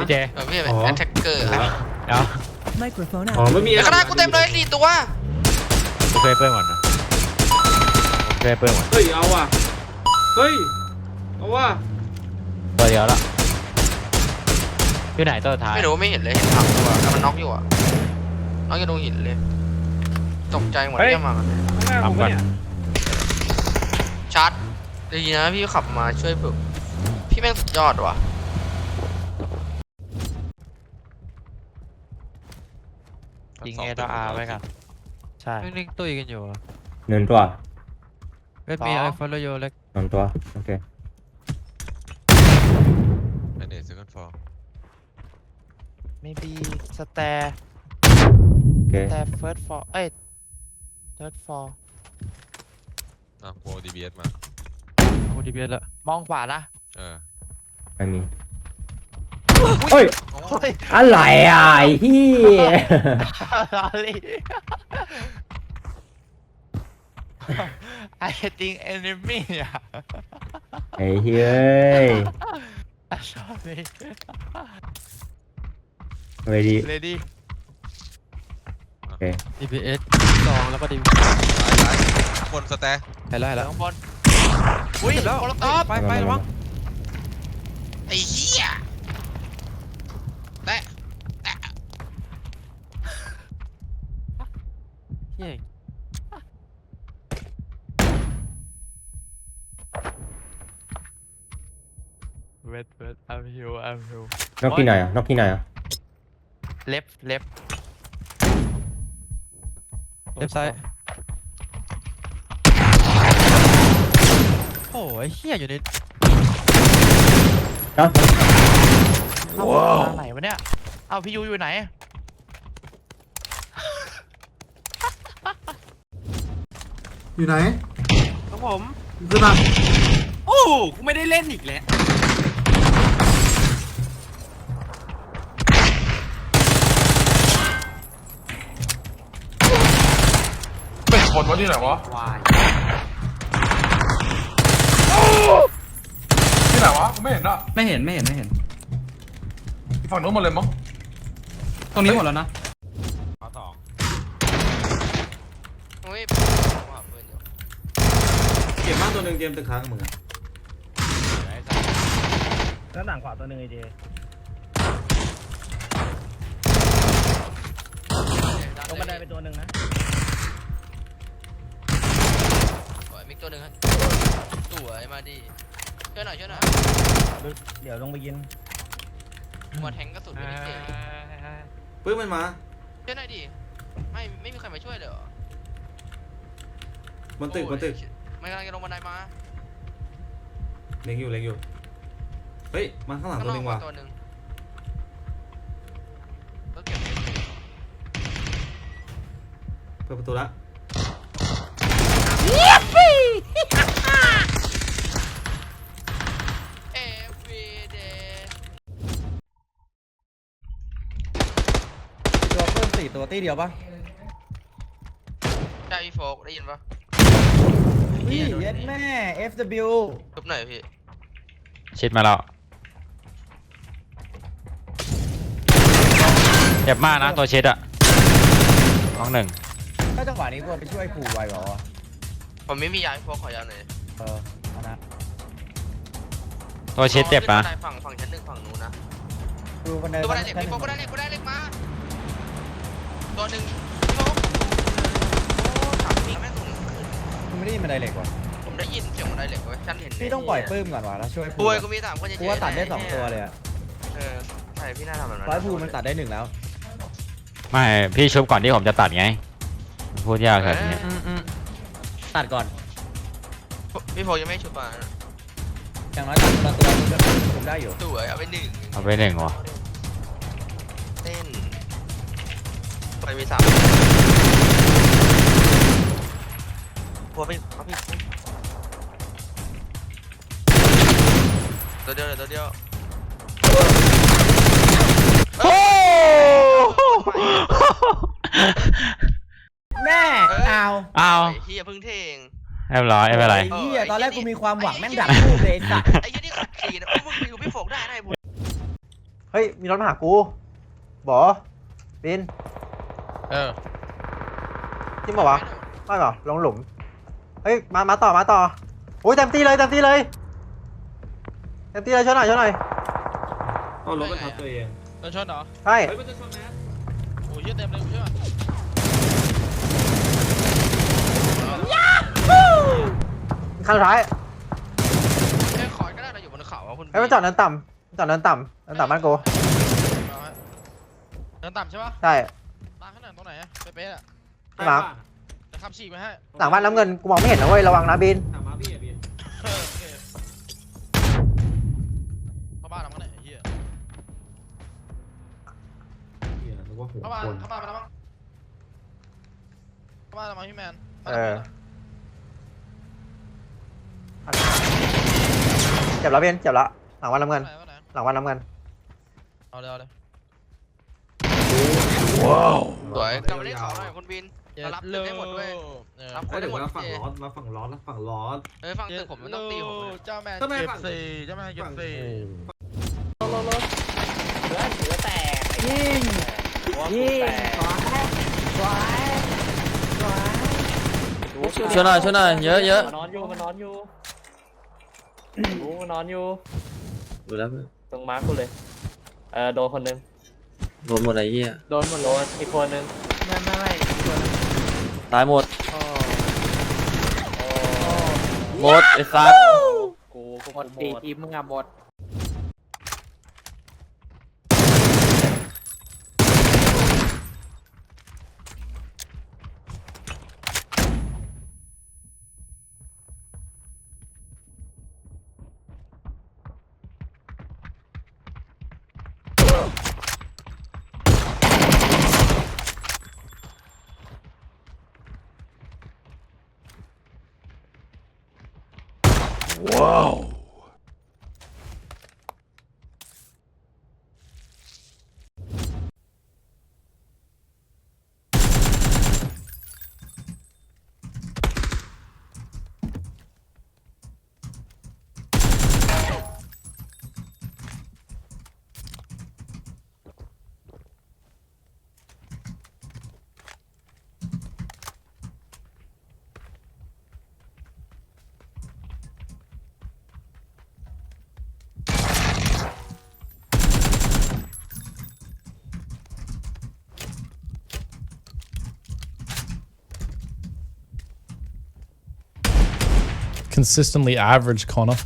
พี่เจเออพี่เป็น อ๋อแอตแทกเกอร์เดี๋ยว Microphone อ๋อ out. ไม่มีแล้วก็ได้กูเต็มเลยสี่ตัวกูเคยเปิ้ลก่อนนะกูเคยเปิ้ลก่อนเฮ้ย เอาว่ะ เฮ้ย เอาว่ะ ตัวเดียวละอยู่ไหนตัวสุดท้ายไม่รู้ไม่เห็นเลยเห็นถังตัวแต่มันน็อกอยู่อะน็อกอยู่ตรงหินเลยตกใจหมดที่มากันข้างหน้าผมปะเนี่ยชาร์จดีนะพี่ขับมาช่วยผมพี่แม่งสุดยอดว่ะ ยิงเอตอาร์ไว้กันใช่นิ่งๆตุ้ยกันอยู่หนึ่งตัวเว็บมีไอฟอลโลโยเล็กสองตัวโอเคอันนี้ second floor มีบีสแตร์โอเค แต่เฟิร์สฟอร์เอ้ยเทิร์ดฟอร์อะกูเอา DBS มาโอ้ดีเบียละมองขวานะ เออไม่มี เฮ้ยเฮ้ยอะไรอะไอ้เฮียลอรี่ I think enemy อะ ไอ้เฮ้ย sorry เวดี ready โอเค DPS สองแล้วก็ DPS ซ้ายซ้ายข้างบนสแตร์เห็นแล้วเห็นแล้วข้างบนอุ้ยแล้วตอบไปไประวังไอ้เหี้ยแตะแตะ เย้เวทเวท I'm here I'm here นอกที่ไหนอะนอกที่ไหนอะ left left left side โอ้ยเฮียอยู่ในเนาะว้าวทางไหนวะเนี่ย เอาพี่ยูอยู่ไหน อยู่ไหนครับผม ขึ้นมาโอ้กูไม่ได้เล่นอีกแล้วเป็นคนวะที่ไหนวะ วายที่ไหนวะกูไม่เห็นอะไม่เห็นไม่เห็นไม่เห็นอีกฝั่งนู้นหมดเลยมั้ง ตรงนี้หมดแล้วนะ ข้อสอง โอ้ยว่าเปิดอยู่เก็บบ้านตัวหนึ่งเกมตึกค้างกับมึงอะแล้วหนังขวาตัวหนึ่งไอเจลงบันไดไปตัวหนึ่งนะสวยมิกตัวหนึ่งครับสวยมาดิช่วยหน่อยช่วยหน่อยเดี๋ยวลงไปยินมาแทงกระสุนไม่ได้เก่งปื้มมันมาช่วยหน่อยดิไม่ไม่มีใครมาช่วยเลยเหรอ บนตึกบนตึกไม่กำลังจะลงบันไดมาเล็งอยู่เล็งอยู่เฮ้ยมาข้างหลังข้างตัวนหอนึ่กงว่ะตัวหนึ่งรถเก็บเปิดประตูละเอฟวีเดย์ตัวเพิ่มสี่ตัวตีเดียวปะใช่พี่โฟกได้ยินปะ พี่เย็ดแม่ FW ทุบหน่อยพี่ชิดมาแล้วเจ็บมากนะตัวชิดอะน้องหนึ่งถ้าจังหวะนี้ควรไปช่วยขู่ไวกว่าวะผมไม่มียาพี่โฟกขอยาหน่อยเออเอานะตัวชิดเจ็บนะขึ้บันไดฝั่งฝั่งชั้นหนึ่งฝั่งนู้นนะดูบันไดตัวบันไดเหล็กชั้นพี่หโฟนึ่กงก็ได้เหล็กก็ได้เหล็กมาตัวหนึ่ง คุณไม่ได้ยินบันไดเหล็กว่ะผมได้ยินเสียงบันไดเหล็กเว้ยฉันเห็นพี่ต้องปล่อยปื้มก่อนว่ะแล้วช่วยป่ภูวยกูมีสามคนเฉยๆกูว่าตัดได้สองตัวเลยอะเออใช่พี่น่าทำแบบนั้นร้อยภูมันตัดได้หนึ่งแล้วไม่พี่ชุบก่อนที่ผมจะตัดไง พูดยากแบบนี้ตัดก่อนพี่โฟกยังไม่ชุบมาอย่างน้อยตัดตัวตัวนึงก็ผมได้อยู่สวยเอาไปหนึ่งเอาไปหนึ่งวะเต้นไปมีสาม หัวไปเอาพี่ตัวเดียวเลยตัวเดียวโอ้แม่เอาเอาไอ้เฮียเพึ่งเทง เรียบร้อยไม่เป็นไรไอ้เหี้ยตอนแรกกูมีความหวังแม่งดับรูปเลยไอ้สัตว์ไอ้เฮียนี่ขัดขี่นะพวกมึงไปดูพี่โฟกได้ได้บุญเฮ้ย มีรถมาหากูบอบินเออจริงเปล่าวะไม่เปล่าลงหลุม เฮ้ยมามาต่อมาต่อโอ้ยเต็มที่เลยเต็มที่เลยเต็มที่เลยช่วยหน่อยช่วยหน่อยเอารถไปทับตัวเองโดนชนเหรอใช่เฮ้ยมันจะชนแมสโอ้ยเหี้ยเต็มเลยกูเชื่อข้างซ้ายแค่คอยก็ได้เราอยู่บนเขาอะคุณเฮ้ยมันจอดเนินต่ำมันจอดเนินต่ำเนินต่ำบ้านกูเดินต่ำใช่ปะใช่มาข้างหน้าตรงไหนอะเป๊ะๆอะ ใช่ปะจะ ขับฉีกไปให้หลังบ้านน้ำเงินกูมองไม่เห็นนะเว้ยระวังนะบินถามมาพี่อะพี่เออโอเคเข้าบ้านแล้วมั้งเนี่ยไอ้เหี้ยเฮียนึกว่าหัวเข้าบ้านคนเข้าบ้านไปแล้วมั้งเข้าบ้านแล้วมั้งพี่แมนบ้านเอหลัองเจ็บแล้วบินเจ็บแล้วหลังบ้านน้ำเงินไหนบ้านไหนหลังบ้านน้ำเงินเอาเลยเอาเลยสวยกลับมาเล่นเขาหน่อยคุณบิน มารับตึกให้หมดด้วยเออรับก็เดี๋ยวมาฝั่งล้อมาฝั่งล้อแล้วฝั่งล้อ เอ้ยฟังตึกผมมันต้องตีผมนะเจ้าแมนทำไมเก็บฝั่ง สี่เจ้าแมนเก็บสี่ เหลือเหลือแตกยิงยิงช่วยหน่อยช่วยหน่อยเยอะเยอะ มันนอนอยู่มันนอนอยู่รู้มันนอนอยู่ ดูแล้วตรงมาร์คกูเลย เออโดนคนหนึง โดนหมดไอ้เหี้ย โดนหมดโดนอีกคนหนึงไม่ไม่ไม่อีกคนหนึง ตายหมดโอ้โอ้หมดไอ้สัสกูกูหมดตีทีมมึงอะหมด Wow. Consistently average, Connor.